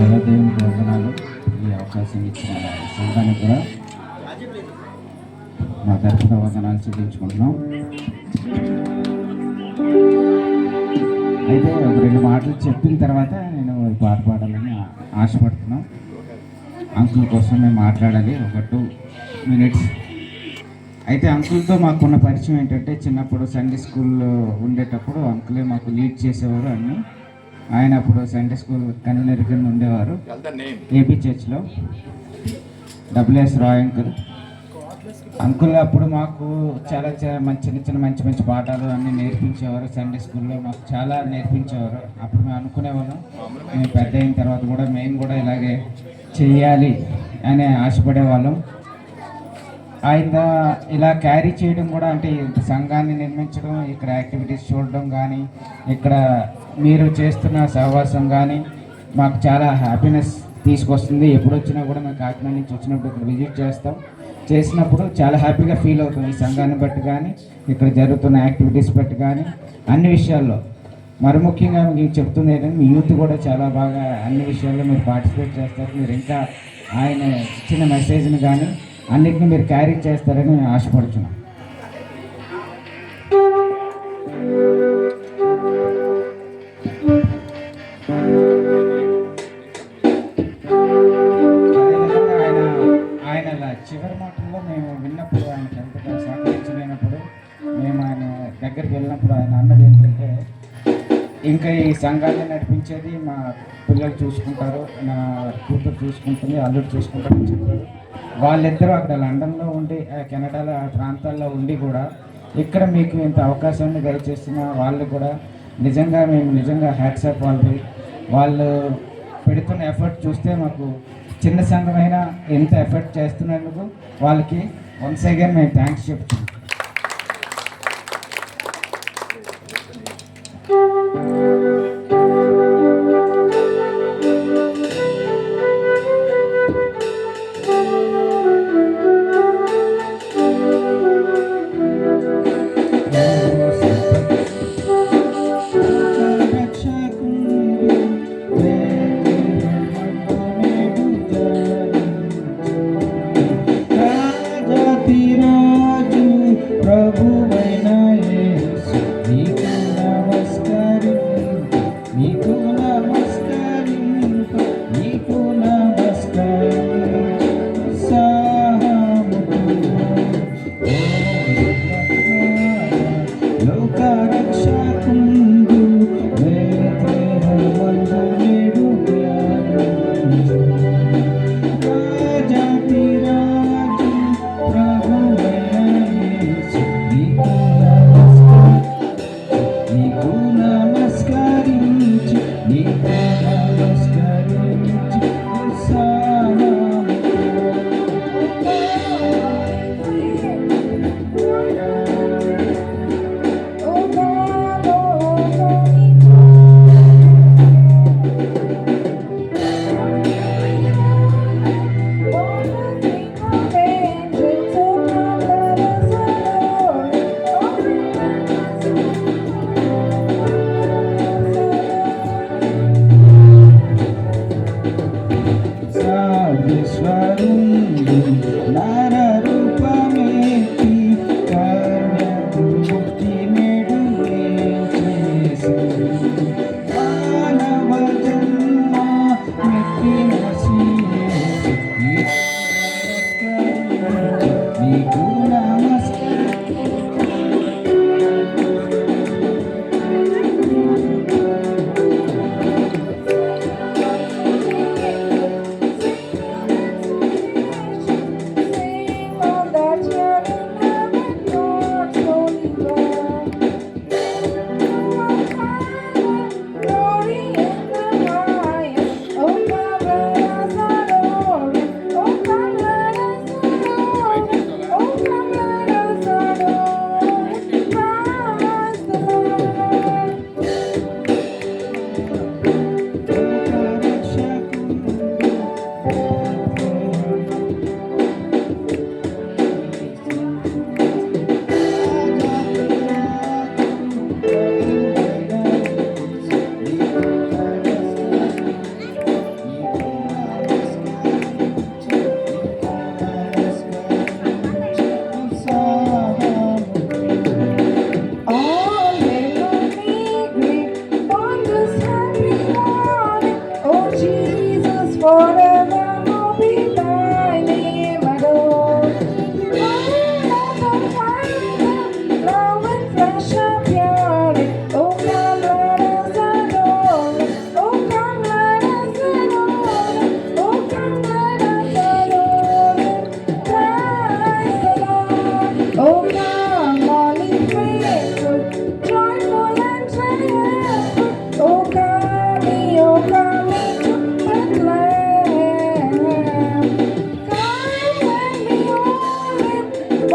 దేవదేవునికి వందనాలు ఈ అవకాశం ఇచ్చిన సంఘానికి కూడా మా తరఫున వందనాలు చెల్లించుకుంటున్నాం అయితే ఒక రెండు మాటలు చెప్పిన తర్వాత నేను పాట పాడాలని ఆశపడుతున్నాం అంకుల్ కోసం మేము మాట్లాడాలి ఒక టూ మినిట్స్ అయితే అంకుల్తో మాకున్న పరిచయం ఏంటంటే చిన్నప్పుడు సండే స్కూల్లో ఉండేటప్పుడు అంకులే మాకు లీడ్ చేసేవారు అన్నీ ఆయన అప్పుడు సండే స్కూల్ కన్వీనర్ కింద ఉండేవారు ఏపీ చర్చ్లో. WS Roy uncle. అంకుల్ అప్పుడు మాకు చాలా చాలా మంచి చిన్న చిన్న మంచి మంచి పాఠాలు అన్నీ నేర్పించేవారు సండే స్కూల్లో. మాకు చాలా నేర్పించేవారు. అప్పుడు మేము అనుకునేవాళ్ళం. మేము పెద్ద అయిన తర్వాత కూడా మేము కూడా ఇలాగే చేయాలి అని ఆశపడేవాళ్ళం. ఆయన ఇలా క్యారీ చేయడం కూడా అంటే సంఘాన్ని నిర్మించడం ఇక్కడ యాక్టివిటీస్ చూడడం కానీ ఇక్కడ మీరు చేస్తున్న సహవాసం కానీ మాకు చాలా హ్యాపీనెస్ తీసుకొస్తుంది. ఎప్పుడు వచ్చినా కూడా మేము కాకినాడ నుంచి వచ్చినప్పుడు ఇక్కడ విజిట్ చేస్తాం. చేసినప్పుడు చాలా హ్యాపీగా ఫీల్ అవుతాం ఈ సంఘాన్ని బట్టి కానీ ఇక్కడ జరుగుతున్న యాక్టివిటీస్ బట్టి కానీ. అన్ని విషయాల్లో. మరి ముఖ్యంగా మీకు చెప్తుంది ఏంటంటే మీ యూత్ కూడా చాలా బాగా అన్ని విషయాల్లో మీరు పార్టిసిపేట్ చేస్తారు. మీరు ఇంకా ఆయన ఇచ్చిన మెసేజ్ని కానీ అన్నిటిని మీరు క్యారీ చేస్తారని నేను ఆశపడుతున్నాను. ఆయన చివరి మాటల్లో మేము విన్నప్పుడు ఆయన ఎంతగా సహకరించలేనప్పుడు మేము ఆయన దగ్గరికి వెళ్ళినప్పుడు ఆయన అన్నది ఏంటంటే ఇంకా ఈ సంఘాన్ని నడిపించేది మా పిల్లలు చూసుకుంటారు నా కూతురు చూసుకుంటుంది అల్లుడు చూసుకుంటారని చెప్పారు. వాళ్ళిద్దరూ అక్కడ లండన్లో ఉండి ఆ కెనడాలో ఆ ప్రాంతాల్లో ఉండి కూడా ఇక్కడ మీకు ఇంత అవకాశాన్ని దయచేసిన వాళ్ళు కూడా నిజంగా మేము నిజంగా హ్యాట్సాప్ వాళ్ళకి వాళ్ళు పెడుతున్న ఎఫర్ట్ చూస్తే మాకు చిన్న సంఘమైనా ఎంత ఎఫర్ట్ చేస్తున్నందుకు వాళ్ళకి వన్స్ అగైన్ మేము థ్యాంక్స్ చెప్తున్నాం.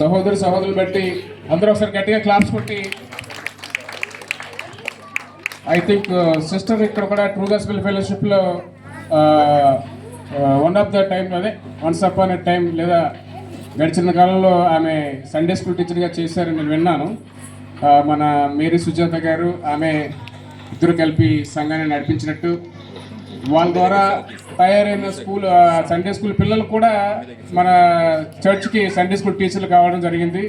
సహోదరు సహోదరులు బట్టి అందరూ ఒకసారి గట్టిగా క్లాప్స్ కొట్టి. ఐ థింక్ సిస్టర్ ఇక్కడ కూడా ట్రూ గాస్పిల్ ఫెలోషిప్లో వన్ ఆఫ్ ద టైం అదే వన్స్ అప్ అనే టైం లేదా గడిచిన కాలంలో ఆమె సండే స్కూల్ టీచర్గా చేశారని నేను విన్నాను. Uh, మన మేరీ సుజాత గారు ఆమె ఇద్దరు కలిపి సంఘాన్ని నడిపించినట్టు. వాళ్ళ ద్వారా తయారైన స్కూల్ సండే స్కూల్ పిల్లలు కూడా మన చర్చ్కి సండే స్కూల్ టీచర్లు కావడం జరిగింది.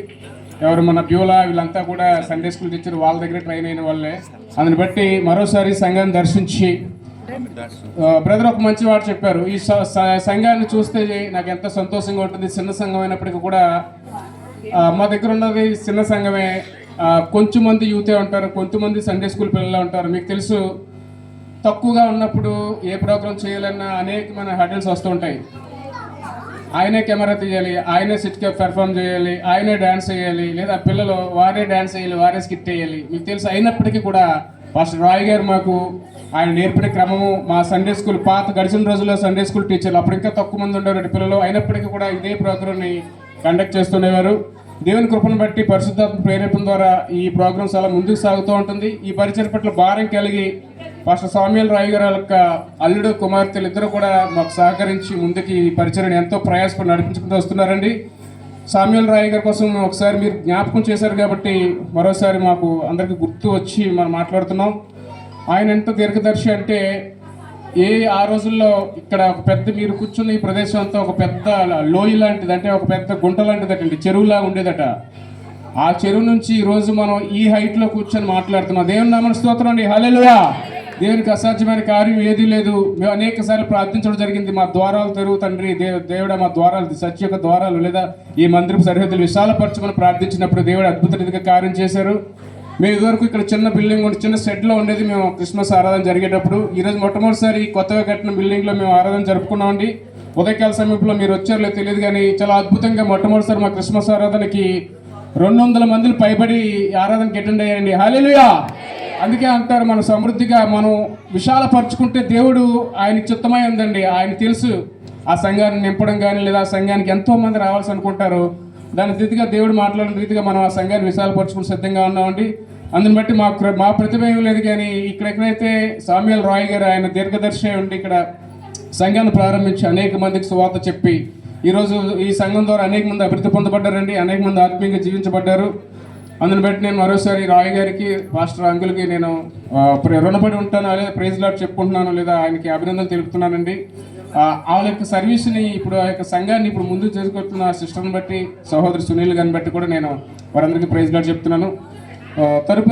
ఎవరు మన బ్యూలా వీళ్ళంతా కూడా సండే స్కూల్ టీచర్ వాళ్ళ దగ్గర ట్రైన్ అయిన వాళ్ళే. అందుని బట్టి మరోసారి సంఘాన్ని దర్శించి బ్రదర్ ఒక మంచి వాడు చెప్పారు. ఈ సంఘాన్ని చూస్తే నాకు ఎంత సంతోషంగా ఉంటుంది. చిన్న సంఘం అయినప్పటికీ కూడా మా దగ్గర ఉన్నది చిన్న సంఘమే. కొంచెం మంది యూతే ఉంటారు కొంతమంది సండే స్కూల్ పిల్లలు ఉంటారు. మీకు తెలుసు తక్కువగా ఉన్నప్పుడు ఏ ప్రోగ్రామ్ చేయాలన్నా అనేకమైన హడల్స్ వస్తూ వస్తుంటాయి ఆయనే కెమెరా తీయాలి ఆయనే సిట్గా పెర్ఫామ్ చేయాలి ఆయనే డ్యాన్స్ చేయాలి లేదా పిల్లలు వారే డ్యాన్స్ చేయాలి వారే స్కిట్ చేయాలి. మీకు తెలుసు అయినప్పటికీ కూడా ఫస్ట్ రాయ్ గారు మాకు ఆయన నేర్పిన క్రమము మా సండే స్కూల్ పాత గడిచిన రోజుల్లో సండే స్కూల్ టీచర్లు అప్పుడు ఇంకా తక్కువ మంది ఉండేవారు. పిల్లలు అయినప్పటికీ కూడా ఇదే ప్రోగ్రామ్ని కండక్ట్ చేస్తుండేవారు దేవుని కృపను బట్టి పరిశుద్ధాత్మ ప్రేరేపణ ద్వారా ఈ ప్రోగ్రామ్ చాలా ముందుకు సాగుతూ ఉంటుంది. ఈ పరిచయం పట్ల భారం కలిగి పాస్టర్ స్వామ్యుల రాయ్ గారి యొక్క అల్లుడు కుమార్తెలు ఇద్దరు కూడా మాకు సహకరించి ముందుకి ఈ పరిచయం ఎంతో ప్రయాసపడి నడిపించుకుంటూ వస్తున్నారండి. సామ్యుల్ రాయ్ గారి కోసం ఒకసారి మీరు జ్ఞాపకం చేశారు కాబట్టి మరోసారి మాకు అందరికీ గుర్తు వచ్చి మనం మాట్లాడుతున్నాం. ఆయన ఎంత దీర్ఘదర్శి అంటే ఏ ఆ రోజుల్లో ఇక్కడ ఒక పెద్ద మీరు కూర్చున్న ఈ ప్రదేశం అంతా ఒక పెద్ద లోయ లాంటిది అంటే ఒక పెద్ద గుంట లాంటిదటండి చెరువులా ఉండేదట. ఆ చెరువు నుంచి ఈరోజు మనం ఈ హైట్లో కూర్చొని మాట్లాడుతున్నాం. దేవుని నామన స్తోత్రం అండి. హలెలుయా దేవునికి అసాధ్యమైన కార్యం ఏదీ లేదు. మేము అనేక సార్లు ప్రార్థించడం జరిగింది. మా ద్వారాలు తెరువు తండ్రి. దేవ దేవుడ మా ద్వారాలు సత్య యొక్క ద్వారాలు లేదా ఈ మందిరపు సరిహద్దులు విశాలపరచమని ప్రార్థించినప్పుడు దేవుడు అద్భుత రీతిగా కార్యం చేశారు. మేము ఇదివరకు ఇక్కడ చిన్న బిల్డింగ్ ఉండి చిన్న షెడ్లో ఉండేది. మేము క్రిస్మస్ ఆరాధన జరిగేటప్పుడు. ఈ రోజు మొట్టమొదటిసారి కొత్తగా కట్టిన బిల్డింగ్లో మేము ఆరాధన జరుపుకున్నామండి. ఉదయకాల సమీపంలో మీరు వచ్చారో తెలియదు కానీ చాలా అద్భుతంగా మొట్టమొదటిసారి మా క్రిస్మస్ ఆరాధనకి రెండు వందల మందిని పైబడి ఆరాధనకి అటెండ్ అయ్యారండి. హాలేలుయా అందుకే అంటారు మనం సమృద్ధిగా మనం విశాలపరచుకుంటే దేవుడు ఆయన చిత్తమై ఉందండి. ఆయన తెలుసు ఆ సంఘాన్ని నింపడం కానీ లేదా ఆ సంఘానికి ఎంతో మంది రావాల్సి అనుకుంటారు. దాని రీతిగా దేవుడు మాట్లాడిన రీతిగా మనం ఆ సంఘాన్ని విశాలపరచుకుని సిద్ధంగా ఉన్నామండి. అందుని బట్టి మా మా ప్రతిభ ఏం లేదు కానీ ఇక్కడ ఎక్కడైతే సామ్యుల్ రాయ్ గారు ఆయన దీర్ఘదర్శి ఉండి ఇక్కడ సంఘాన్ని ప్రారంభించి అనేక మందికి సువార్త చెప్పి ఈరోజు ఈ సంఘం ద్వారా అనేక మంది అభివృద్ధి పొందబడ్డారండి. అనేక మంది ఆత్మీయంగా జీవించబడ్డారు. అందుని బట్టి నేను మరోసారి రాయ్ గారికి మాస్టర్ అంకుల్కి నేను రుణపడి ఉంటాను లేదా ప్రైజ్ లాట్ చెప్పుకుంటున్నాను లేదా ఆయనకి అభినందనలు తెలుపుతున్నానండి. ఆ, యొక్క సర్వీస్ని ఇప్పుడు ఆ యొక్క సంఘాన్ని ఇప్పుడు ముందుకు చేసుకుంటున్న సిస్టర్ని బట్టి సహోదరు సునీల్ గారిని బట్టి కూడా నేను వారందరికీ ప్రైజ్ గారు చెప్తున్నాను. తరుపు